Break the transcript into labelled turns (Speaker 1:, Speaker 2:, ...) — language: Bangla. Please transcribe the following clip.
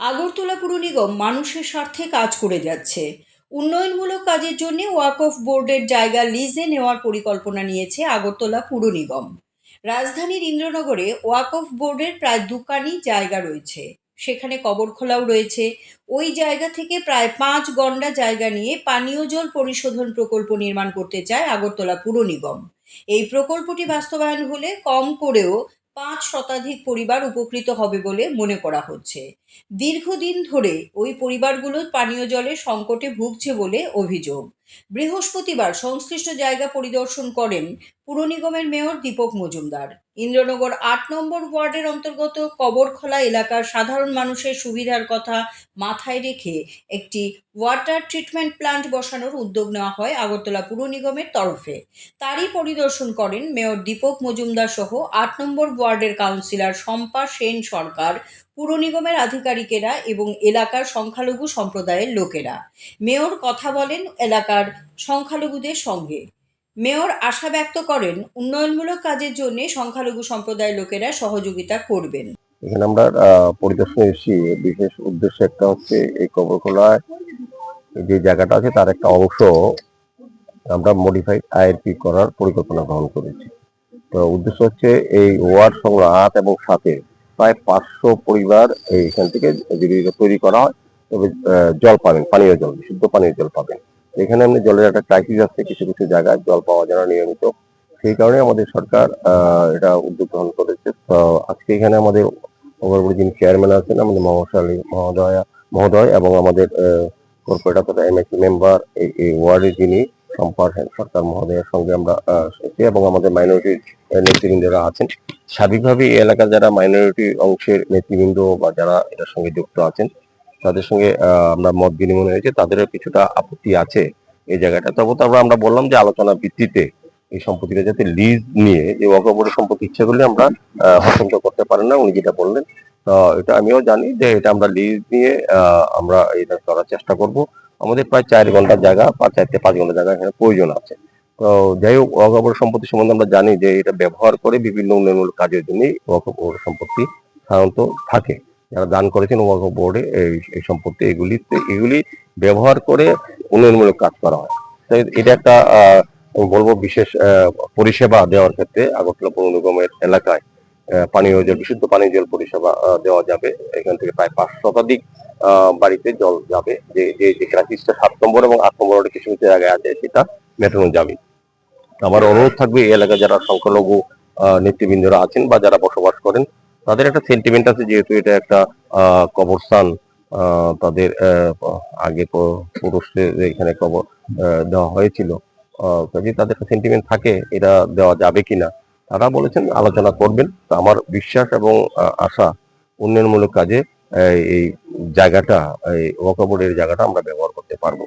Speaker 1: আগরতলা পুর নিগম মানুষের স্বার্থে কাজ করে যাচ্ছে। উন্নয়নমূলক কাজের জন্য ওয়াকফ বোর্ডের জায়গা লিজে নেওয়ার পরিকল্পনা নিয়েছে আগরতলা পুর নিগম। রাজধানীর ইন্দ্রনগরে ওয়াকফ বোর্ডের প্রায় দুকানি জায়গা রয়েছে। সেখানে কবরখোলাও রয়েছে। ওই জায়গা থেকে প্রায় পাঁচ গন্ডা জায়গা নিয়ে পানীয় জল পরিশোধন প্রকল্প নির্মাণ করতে চায় আগরতলা পুর নিগম। এই প্রকল্পটি বাস্তবায়ন হলে কম করেও পাঁচ শতাধিক পরিবার উপকৃত হবে বলে মনে করা হচ্ছে। দীর্ঘদিন ধরে ওই পরিবারগুলো পানীয় জলের সংকটে ভুগছে বলে অভিযোগ। বৃহস্পতিবার সংশ্লিষ্ট জায়গা পরিদর্শন করেন পুর নিগমের মেয়র দীপক মজুমদার। ইন্দ্রনগর আট নম্বর ওয়ার্ডের অন্তর্গত কবরখোলা এলাকার সাধারণ মানুষের সুবিধার কথা মাথায় রেখে একটি ওয়াটার ট্রিটমেন্ট প্ল্যান্ট বসানোর উদ্যোগ নেওয়া হয় আগরতলা পুর নিগমের তরফে। তারই পরিদর্শন করেন মেয়র দীপক মজুমদার সহ আট নম্বর ওয়ার্ডের কাউন্সিলর শম্পা সেন সরকার, পুর নিগমের আধিকারিকেরা এবং এলাকার সংখ্যালঘু সম্প্রদায়ের লোকেরা। মেয়র কথা বলেন এলাকার সংখ্যালঘুদের সঙ্গে। মেয়র আশা ব্যক্ত করেন, উন্নয়নমূলক কাজের জন্য সংখ্যালঘু সম্প্রদায়ের লোকেরা সহযোগিতা করবেন।
Speaker 2: এখানে আমরা পরিদর্শনে এসেছি। বিশেষ উদ্দেশ্য একটা হচ্ছে এই কবরখোলায় যে জায়গাটা আছে তার একটা অংশ আমরা মডিফাইড আইআরপি করার পরিকল্পনা গ্রহণ করেছি। তো উদ্দেশ্য হচ্ছে এই ওয়ার্ড আট এবং সাতে প্রায় পাঁচশো পরিবার এইখান থেকে যদি তৈরি করা হয়। তবে জল পাবেন, পানীয় জল, বিশুদ্ধ পানীয় জল পাবেন। এখানে এমনি জলের একটা ক্রাইসিস আছে, কিছু কিছু জায়গায় জল পাওয়া যায় না নিয়মিত। সেই কারণে আমাদের সরকার এটা উদ্যোগ গ্রহণ করেছে। আজকে এখানে আমাদের ওভারবোর্ড যিনি চেয়ারম্যান আছেন, আমাদের আলী মহোদয়া, মহোদয় এবং আমাদের কর্পোরেট অথবা এমএসি মেম্বার এই ওয়ার্ডের যিনি সরকার মহোদয়ের সঙ্গে আমরা এবং আমাদের মাইনরিটি নেতৃবৃন্দরা আছেন। স্বাভাবিকভাবে এই এলাকার যারা মাইনরিটি অংশের নেতৃবৃন্দ বা যারা এটার সঙ্গে যুক্ত আছেন তাদের সঙ্গে আমরা মত বিনিময় হয়েছে, তাদেরও কিছুটা আপত্তি আছে এই জায়গাটা। তবে তো আমরা বললাম যে আলোচনা ভিত্তিতে এই সম্পত্তিটা যাতে লিজ নিয়ে, যে অকবরের সম্পত্তি ইচ্ছা করলে আমরা হস্তান্তর করতে পারেন না, উনি যেটা বললেন। এটা আমিও জানি যে এটা আমরা লিজ নিয়ে আমরা এটা করার চেষ্টা করব। আমাদের প্রায় চার ঘণ্টার জায়গা, বা চার থেকে পাঁচ ঘণ্টার জায়গা এখানে প্রয়োজন আছে। তো যাই হোক অকবর সম্পত্তি সম্বন্ধে আমরা জানি যে এটা ব্যবহার করে বিভিন্ন উন্নয়নমূলক কাজের জন্য অকবর সম্পত্তি সাধারণত থাকে। যারা দান করেছেন ওয়াকফ বোর্ডে এই সম্পত্তি এগুলি এগুলি ব্যবহার করে উন্নয়নমূলক কাজ করা হয়। তো এটা একটা বলব বিশেষ পরিষেবা দেওয়ার ক্ষেত্রে আগরতলা পৌর নিগমের এলাকায় পানীয় জল, বিশুদ্ধ পানীয় জল পরিষেবা দেওয়া যাবে। এখান থেকে প্রায় পাঁচ শতাধিক বাড়িতে জল যাবে। যে যে ক্রাইসিসটা সাত নম্বর এবং আট নম্বর কিছু কিছু জায়গায় আছে, সেটা মেটানো যাবে। আমার অনুরোধ থাকবে এই এলাকায় যারা সংখ্যালঘু নেতৃবৃন্দরা আছেন বা যারা বসবাস করেন তাদের একটা সেন্টিমেন্ট আছে যেহেতু এটা একটা কবরস্থান তাদের আগে পুরুষদের এখানে কবর দেওয়া হয়েছিল। কাজেই তাদের একটা সেন্টিমেন্ট থাকে, এটা দেওয়া যাবে কিনা? তারা বলেছেন আলোচনা করবেন। তো আমার বিশ্বাস এবং আশা উন্নয়নমূলক কাজে এই জায়গাটা, এই ওয়াকাবোর্ডের জায়গাটা আমরা ব্যবহার করতে পারব।